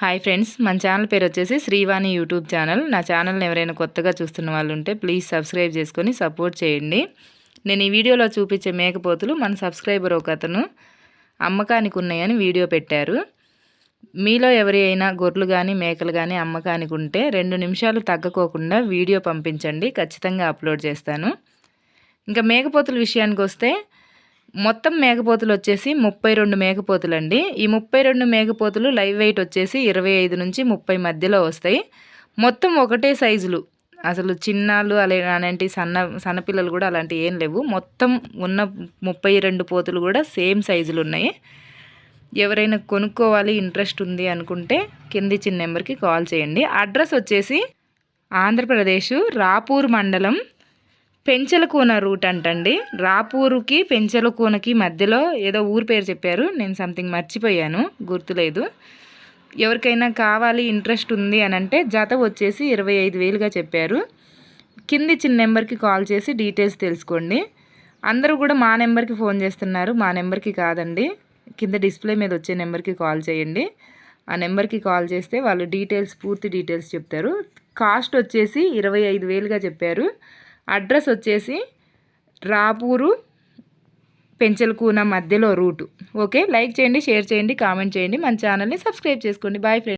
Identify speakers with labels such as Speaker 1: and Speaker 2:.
Speaker 1: Hi friends మన channel పేరు వచ్చేసి శ్రీవాణి యూట్యూబ్ ఛానల్. నా ఛానల్ని ఎవరైనా కొత్తగా చూస్తున్న వాళ్ళు ఉంటే ప్లీజ్ సబ్స్క్రైబ్ చేసుకొని సపోర్ట్ చేయండి. నేను ఈ వీడియోలో చూపించే మేకపోతులు మన సబ్స్క్రైబర్ ఒక అతను అమ్మకానికి ఉన్నాయని వీడియో పెట్టారు. మీలో ఎవరి అయినా గొర్రెలు కానీ మేకలు కానీ అమ్మకానికి ఉంటే రెండు నిమిషాలు తగ్గకోకుండా వీడియో పంపించండి. ఖచ్చితంగా అప్లోడ్ చేస్తాను. ఇంకా మేకపోతుల విషయానికి వస్తే మొత్తం మేకపోతులు వచ్చేసి ముప్పై రెండు మేకపోతులు అండి ఈ ముప్పై రెండు మేకపోతులు లైవ్ వెయిట్ వచ్చేసి ఇరవై ఐదు నుంచి ముప్పై మధ్యలో వస్తాయి. మొత్తం ఒకటే సైజులు. అసలు చిన్నాళ్ళు అలాంటి సన్న సన్నపిల్లలు కూడా అలాంటివి ఏం లేవు. మొత్తం ఉన్న ముప్పై రెండు పోతులు కూడా సేమ్ సైజులు ఉన్నాయి. ఎవరైనా కొనుక్కోవాలి ఇంట్రెస్ట్ ఉంది అనుకుంటే కింది చిన్న నెంబర్కి కాల్ చేయండి. అడ్రస్ వచ్చేసి ఆంధ్రప్రదేశ్ రాపూర్ మండలం పెంచలకూన రూట్ అంటండి. రాపూరుకి పెంచలకూనకి మధ్యలో ఏదో ఊరు పేరు చెప్పారు. నేను సంథింగ్ మర్చిపోయాను. గుర్తులేదు. ఎవరికైనా కావాలి ఇంట్రెస్ట్ ఉంది అని అంటే జత వచ్చేసి ఇరవై ఐదు వేలుగా చెప్పారు. కింది చిన్న నెంబర్కి కాల్ చేసి డీటెయిల్స్ తెలుసుకోండి. అందరూ కూడా మా నెంబర్కి ఫోన్ చేస్తున్నారు. మా నెంబర్కి కాదండి. కింద డిస్ప్లే మీద వచ్చే నెంబర్కి కాల్ చేయండి. ఆ నెంబర్కి కాల్ చేస్తే వాళ్ళు డీటెయిల్స్ పూర్తి డీటెయిల్స్ చెప్తారు. కాస్ట్ వచ్చేసి ఇరవై ఐదు వేలుగా చెప్పారు. అడ్రస్ వచ్చేసి రాపూరు పెంచలకూన మధ్యలో రూటు. ఓకే? లైక్ చేయండి షేర్ చేయండి కామెంట్ చేయండి. మన ఛానల్ని సబ్స్క్రైబ్ చేసుకోండి. Bye friends